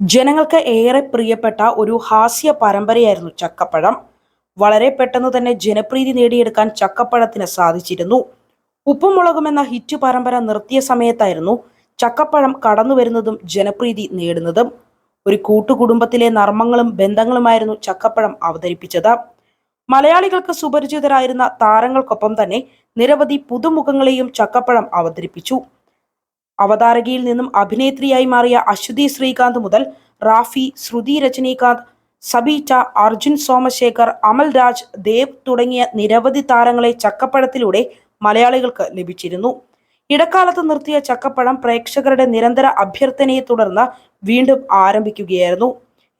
ജനങ്ങൾക്ക് ഏറെ പ്രിയപ്പെട്ട ഒരു ഹാസ്യ പരമ്പരയായിരുന്നു ചക്കപ്പഴം. വളരെ പെട്ടെന്ന് തന്നെ ജനപ്രീതി നേടിയെടുക്കാൻ ചക്കപ്പഴത്തിന് സാധിച്ചിരുന്നു. ഉപ്പും മുളകും എന്ന ഹിറ്റ് പരമ്പര നിർത്തിയ സമയത്തായിരുന്നു ചക്കപ്പഴം കടന്നു വരുന്നതും ജനപ്രീതി നേടുന്നതും. ഒരു കൂട്ടുകുടുംബത്തിലെ നർമ്മങ്ങളും ബന്ധങ്ങളുമായിരുന്നു ചക്കപ്പഴം അവതരിപ്പിച്ചത്. മലയാളികൾക്ക് സുപരിചിതരായിരുന്ന താരങ്ങൾക്കൊപ്പം തന്നെ നിരവധി പുതുമുഖങ്ങളെയും ചക്കപ്പഴം അവതരിപ്പിച്ചു. അവതാരകയിൽ നിന്നും അഭിനേത്രിയായി മാറിയ അശ്വതി ശ്രീകാന്ത് മുതൽ റാഫി ശ്രുതി രജനീകാന്ത് സബീറ്റ അർജുൻ സോമശേഖർ അമൽ രാജ് ദേവ് തുടങ്ങിയ നിരവധി താരങ്ങളെ ചക്കപ്പഴത്തിലൂടെ മലയാളികൾക്ക് ലഭിച്ചിരുന്നു. ഇടക്കാലത്ത് നിർത്തിയ ചക്കപ്പഴം പ്രേക്ഷകരുടെ നിരന്തര അഭ്യർത്ഥനയെ തുടർന്ന് വീണ്ടും ആരംഭിക്കുകയായിരുന്നു.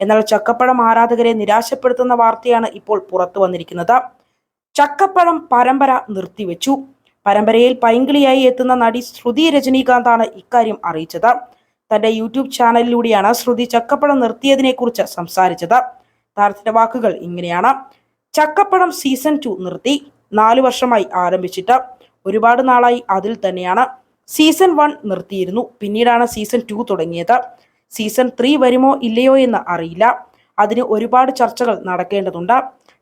എന്നാൽ ചക്കപ്പഴം ആരാധകരെ നിരാശപ്പെടുത്തുന്ന വാർത്തയാണ് ഇപ്പോൾ പുറത്തു വന്നിരിക്കുന്നത് ചക്കപ്പഴം പരമ്പര നിർത്തിവെച്ചു. പരമ്പരയിൽ പൈങ്കിളിയായി എത്തുന്ന നടി ശ്രുതി രജനീകാന്താണ് ഇക്കാര്യം അറിയിച്ചത്. തന്റെ യൂട്യൂബ് ചാനലിലൂടെയാണ് ശ്രുതി ചക്കപ്പഴം നിർത്തിയതിനെക്കുറിച്ച് സംസാരിച്ചത്. താരത്തിന്റെ വാക്കുകൾ ഇങ്ങനെയാണ്. ചക്കപ്പഴം സീസൺ ടു നിർത്തി. നാലു വർഷമായി ആരംഭിച്ചിട്ട് ഒരുപാട് നാളായി അതിൽ തന്നെയാണ്. സീസൺ വൺ നിർത്തിയിരുന്നു. പിന്നീടാണ് സീസൺ ടു തുടങ്ങിയത്. സീസൺ ത്രീ വരുമോ ഇല്ലയോ എന്ന് അറിയില്ല. അതിന് ഒരുപാട് ചർച്ചകൾ നടക്കേണ്ടതുണ്ട്.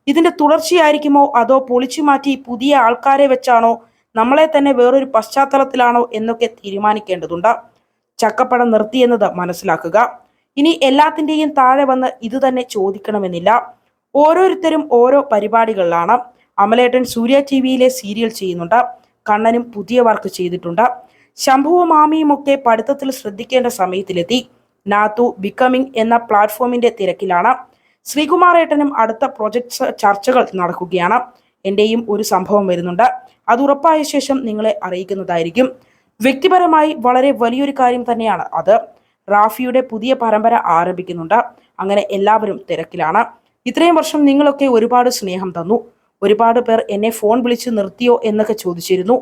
ഇതിന്റെ തുടർച്ചയായിരിക്കുമോ അതോ പൊളിച്ചു മാറ്റി പുതിയ ആൾക്കാരെ വെച്ചാണോ നമ്മളെ തന്നെ വേറൊരു പശ്ചാത്തലത്തിലാണോ എന്നൊക്കെ തീരുമാനിക്കേണ്ടതുണ്ട്. ചക്കപ്പഴം നിർത്തിയെന്നത് മനസ്സിലാക്കുക. ഇനി എല്ലാത്തിന്റെയും താഴെ വന്ന് ഇത് തന്നെ ചോദിക്കണമെന്നില്ല. ഓരോരുത്തരും ഓരോ പരിപാടികളിലാണ്. അമലേട്ടൻ സൂര്യ ടി വിയിലെ സീരിയൽ ചെയ്യുന്നുണ്ട്. കണ്ണനും പുതിയ വർക്ക് ചെയ്തിട്ടുണ്ട്. ശംഭുവും മാമിയും ഒക്കെ പഠിത്തത്തിൽ ശ്രദ്ധിക്കേണ്ട സമയത്തിലെത്തി. നാത്തു ബിക്കമിംഗ് എന്ന പ്ലാറ്റ്ഫോമിന്റെ തിരക്കിലാണ്. ശ്രീകുമാർ ഏട്ടനും അടുത്ത പ്രൊജക്ട് ചർച്ചകൾ നടക്കുകയാണ്. എന്റെയും ഒരു സംഭവം വരുന്നുണ്ട്. അത് ഉറപ്പായ ശേഷം നിങ്ങളെ അറിയിക്കുന്നതായിരിക്കും. വ്യക്തിപരമായി വളരെ വലിയൊരു കാര്യം തന്നെയാണ് അത്. റാഫിയുടെ പുതിയ പരമ്പര ആരംഭിക്കുന്നുണ്ട്. അങ്ങനെ എല്ലാവരും തിരക്കിലാണ്. ഇത്രയും വർഷം നിങ്ങളൊക്കെ ഒരുപാട് സ്നേഹം തന്നു. ഒരുപാട് പേർ എന്നെ ഫോൺ വിളിച്ച് നിർത്തിയോ എന്നൊക്കെ ചോദിച്ചിരുന്നു.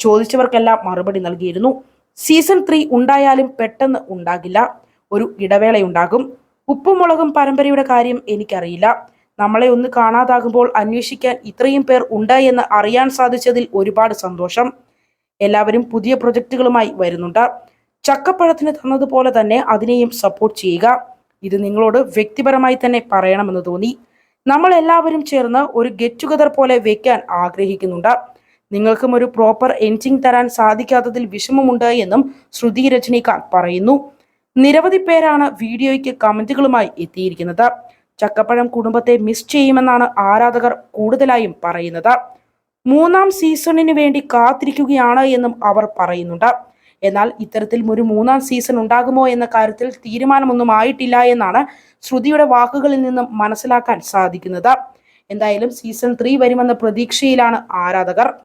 ചോദിച്ചവർക്കെല്ലാം മറുപടി നൽകിയിരുന്നു. സീസൺ ത്രീ ഉണ്ടായാലും പെട്ടെന്ന് ഉണ്ടാകില്ല. ഒരു ഇടവേളയുണ്ടാകും. ഉപ്പും മുളകും പരമ്പരയുടെ കാര്യം എനിക്കറിയില്ല. നമ്മളെ ഒന്ന് കാണാതാകുമ്പോൾ അന്വേഷിക്കാൻ ഇത്രയും പേർ ഉണ്ട് എന്ന് അറിയാൻ സാധിച്ചതിൽ ഒരുപാട് സന്തോഷം. എല്ലാവരും പുതിയ പ്രൊജക്റ്റുകളുമായി വരുന്നുണ്ട്. ചക്കപ്പഴത്തിന് തന്നതുപോലെ തന്നെ അതിനെയും സപ്പോർട്ട് ചെയ്യുക. ഇത് നിങ്ങളോട് വ്യക്തിപരമായി തന്നെ പറയണമെന്ന് തോന്നി. നമ്മൾ എല്ലാവരും ചേർന്ന് ഒരു ഗെറ്റ് ടുഗദർ പോലെ വെക്കാൻ ആഗ്രഹിക്കുന്നുണ്ട്. നിങ്ങൾക്കും ഒരു പ്രോപ്പർ എൻഡിങ് തരാൻ സാധിക്കാത്തതിൽ വിഷമമുണ്ട് എന്നും ശ്രുതി രജനീകാന്ത് പറയുന്നു. നിരവധി പേരാണ് വീഡിയോയ്ക്ക് കമന്റുകളുമായി എത്തിയിരിക്കുന്നത്. ചക്കപ്പഴം കുടുംബത്തെ മിസ് ചെയ്യുമെന്നാണ് ആരാധകർ കൂടുതലായും പറയുന്നത്. മൂന്നാം സീസണിന് വേണ്ടി കാത്തിരിക്കുകയാണ് എന്നും അവർ പറയുന്നുണ്ട്. എന്നാൽ ഇത്തരത്തിൽ ഒരു മൂന്നാം സീസൺ ഉണ്ടാകുമോ എന്ന കാര്യത്തിൽ തീരുമാനമൊന്നും ആയിട്ടില്ല എന്നാണ് ശ്രുതിയുടെ വാക്കുകളിൽ നിന്നും മനസ്സിലാക്കാൻ സാധിക്കുന്നത്. എന്തായാലും സീസൺ ത്രീ വരുമെന്ന പ്രതീക്ഷയിലാണ് ആരാധകർ.